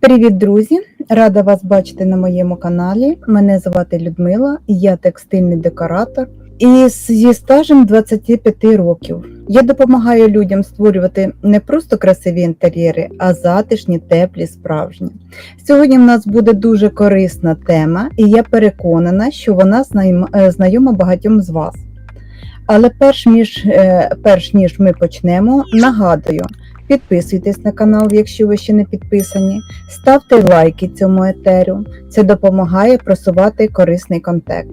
Привіт, друзі! Рада вас бачити на моєму каналі. Мене звати Людмила, я текстильний декоратор і зі стажем 25 років. Я допомагаю людям створювати не просто красиві інтер'єри, а затишні, теплі, справжні. Сьогодні в нас буде дуже корисна тема, і я переконана, що вона знайома- е, багатьом з вас. Але перш ніж, е, перш ніж ми почнемо, нагадую, підписуйтесь на канал, якщо ви ще не підписані. Ставте лайки цьому етеру, це допомагає просувати корисний контент.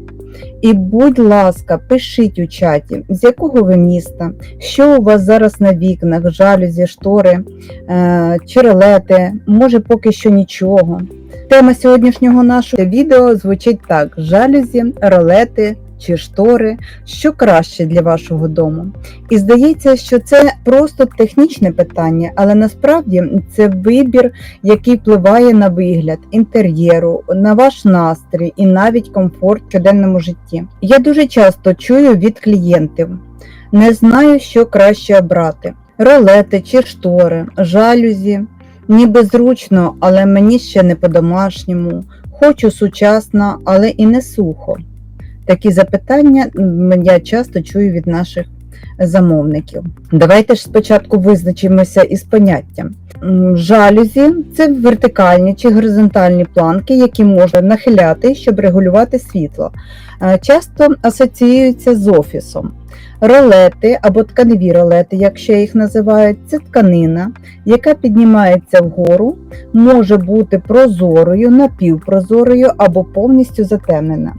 І, будь ласка, пишіть у чаті, з якого ви міста, що у вас зараз на вікнах, жалюзі, штори, е, чи ролети, може поки що нічого. Тема сьогоднішнього нашого відео звучить так: жалюзі, ролети чи штори, що краще для вашого дому. І здається, що це просто технічне питання, але насправді це вибір, який впливає на вигляд інтер'єру, на ваш настрій і навіть комфорт в щоденному житті. Я дуже часто чую від клієнтів: не знаю, що краще обрати: ролети чи штори, жалюзі. Ніби зручно, але мені ще не по-домашньому. Хочу сучасно, але і не сухо. Такі запитання я часто чую від наших замовників. Давайте ж спочатку визначимося із поняттям. Жалюзі це вертикальні чи горизонтальні планки, які можна нахиляти, щоб регулювати світло. Е, Часто асоціюються з офісом. Ролети або тканеві ролети, як ще їх називають, це тканина, яка піднімається вгору, може бути прозорою, напівпрозорою або повністю затемнена.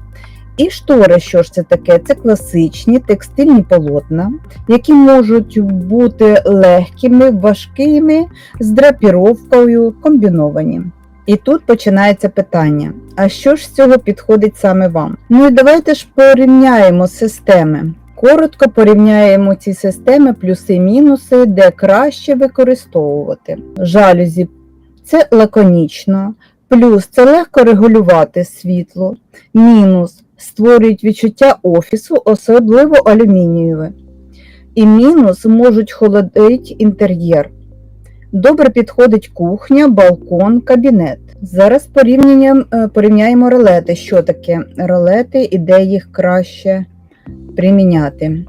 І штори, що ж це таке? Це класичні текстильні полотна, які можуть бути легкими, важкими, з драпіровкою, комбіновані. І тут починається питання: а що ж з цього підходить саме вам? Ну і давайте ж порівняємо системи. Коротко порівняємо ці системи, плюси-мінуси, де краще використовувати. Жалюзі це лаконічно, плюс це легко регулювати світло, мінус створюють відчуття офісу, особливо алюмінієве. І мінус можуть холодити інтер'єр. Добре підходить кухня, балкон, кабінет. Зараз порівнянням, е, порівняємо ролети. Що таке ролети і де їх краще приміняти.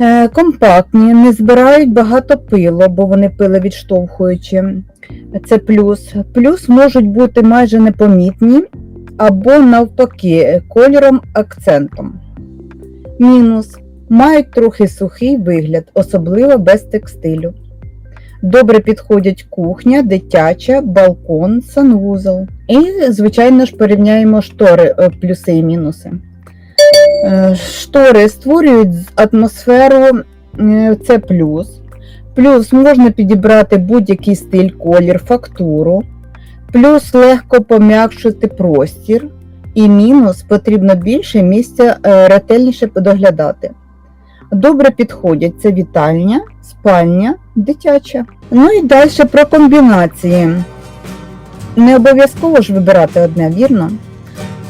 Е, Компактні, не збирають багато пилу, бо вони пиловідштовхуючі. Це плюс. Плюс можуть бути майже непомітні або навпаки кольором акцентом. Мінус. Мають трохи сухий вигляд, особливо без текстилю. Добре підходять кухня, дитяча, балкон, санвузол. І, звичайно ж, порівняємо штори, е, плюси і мінуси. Е, Штори створюють атмосферу, це плюс. Плюс можна підібрати будь-який стиль, колір, фактуру. Плюс легко пом'якшити простір. І мінус потрібно більше місця е, ретельніше доглядати. Добре підходять це вітальня, спальня, дитяча. Ну і далі про комбінації. Не обов'язково ж вибирати одне, вірно?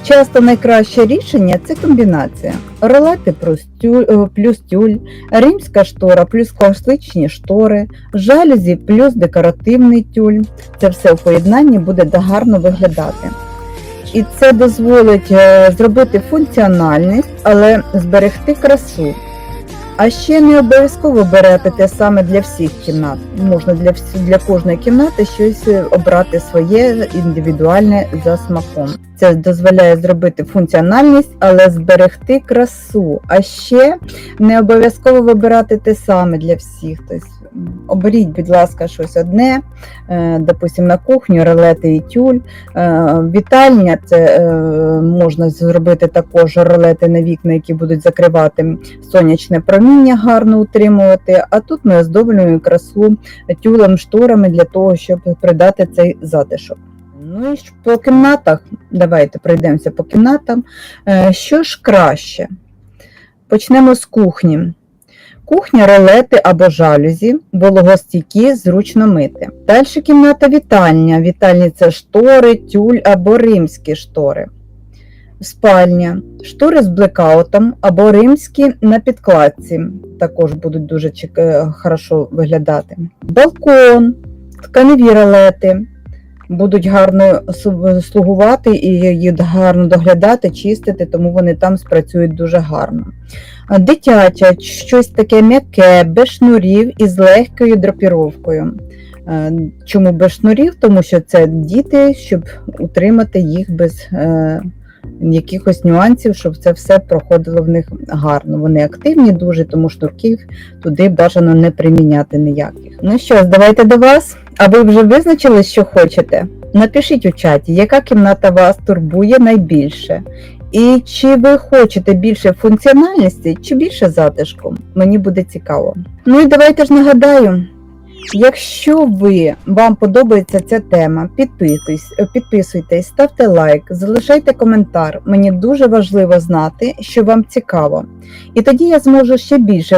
Часто найкраще рішення це комбінація. Ролети плюс тюль, е, плюс тюль, римська штора плюс класичні штори, жалюзі плюс декоративний тюль. Це все в поєднанні буде гарно виглядати. І це дозволить е, зробити функціональність, але зберегти красу. А ще не обов'язково берете те саме для всіх кімнат. Можна для для кожної кімнати щось е, обрати своє індивідуальне за смаком. Це дозволяє зробити функціональність, але зберегти красу. А ще не обов'язково вибирати те саме для всіх. Тобто оберіть, будь ласка, щось одне, е, допустимо, на кухню, ролети і тюль. Е, Вітальня це е, можна зробити також ролети на вікна, які будуть закривати сонячне проміння, гарно утримувати. А тут ми оздоблюємо красу тюлем, шторами для того, щоб придати цей затишок. Ну і по кімнатах, давайте пройдемося по кімнатам. Е, Що ж краще? Почнемо з кухні. Кухня, ролети або жалюзі, вологостійкі, зручно мити. Далі кімната вітальня. Вітальні це штори, тюль або римські штори. Спальня, штори з блекаутом або римські на підкладці. Також будуть дуже е, хорошо виглядати. Балкон, тканеві ролети, будуть гарно слугувати і їх гарно доглядати, чистити, тому вони там спрацюють дуже гарно. Дитяча, щось таке м'яке, без шнурів і з легкою драпіровкою. Чому без шнурів? Тому що це діти, щоб утримати їх без е, якихось нюансів, щоб це все проходило в них гарно. Вони активні дуже, тому шнурків туди бажано не приміняти ніяких. Ну що давайте до вас. А ви вже визначили, що хочете? Напишіть у чаті, яка кімната вас турбує найбільше. І чи ви хочете більше функціональності, чи більше затишку? Мені буде цікаво. Ну і давайте ж нагадаю. Якщо ви вам подобається ця тема, підписуйтесь, е, підписуйтесь, ставте лайк, залишайте коментар. Мені дуже важливо знати, що вам цікаво. І тоді я зможу ще більше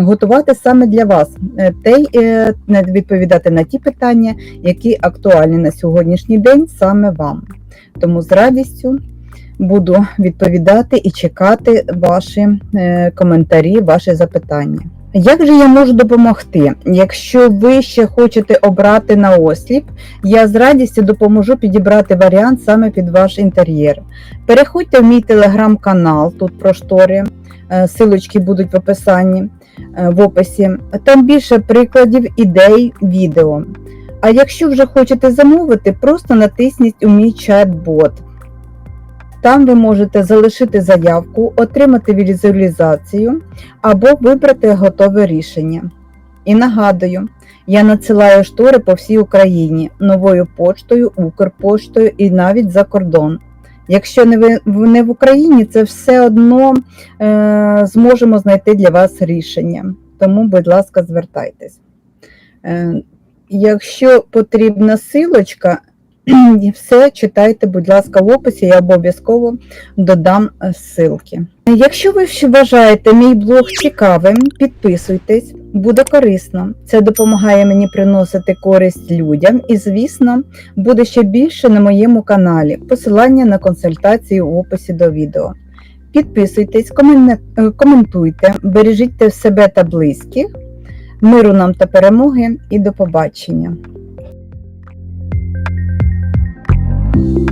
готувати саме для вас е, те е, відповідати на ті питання, які актуальні на сьогоднішній день саме вам. Тому з радістю буду відповідати і чекати ваші коментарі, ваші запитання. Як же я можу допомогти? Якщо ви ще хочете обрати на осліп, я з радістю допоможу підібрати варіант саме під ваш інтер'єр. Переходьте в мій телеграм-канал, тут про штори, е, силочки будуть в описанні, е, в описі. Там більше прикладів, ідей, відео. А якщо вже хочете замовити, просто натисніть у мій чат-бот. Там ви можете залишити заявку, отримати візуалізацію або вибрати готове рішення. І нагадую, я надсилаю штори по всій Україні новою поштою, Укрпоштою і навіть за кордон. Якщо не ви не в Україні, це все одно е, зможемо знайти для вас рішення. Тому, будь ласка, звертайтесь. Е, якщо потрібна силочка, все читайте, будь ласка, в описі, я обов'язково додам е, ссылки. Якщо ви вважаєте мій блог цікавим, підписуйтесь, буде корисно. Це допомагає мені приносити користь людям і, звісно, буде ще більше на моєму каналі. Посилання на консультації в описі до відео. Підписуйтесь, е, коментуйте, бережіть себе та близьких. Миру нам та перемоги і до побачення! you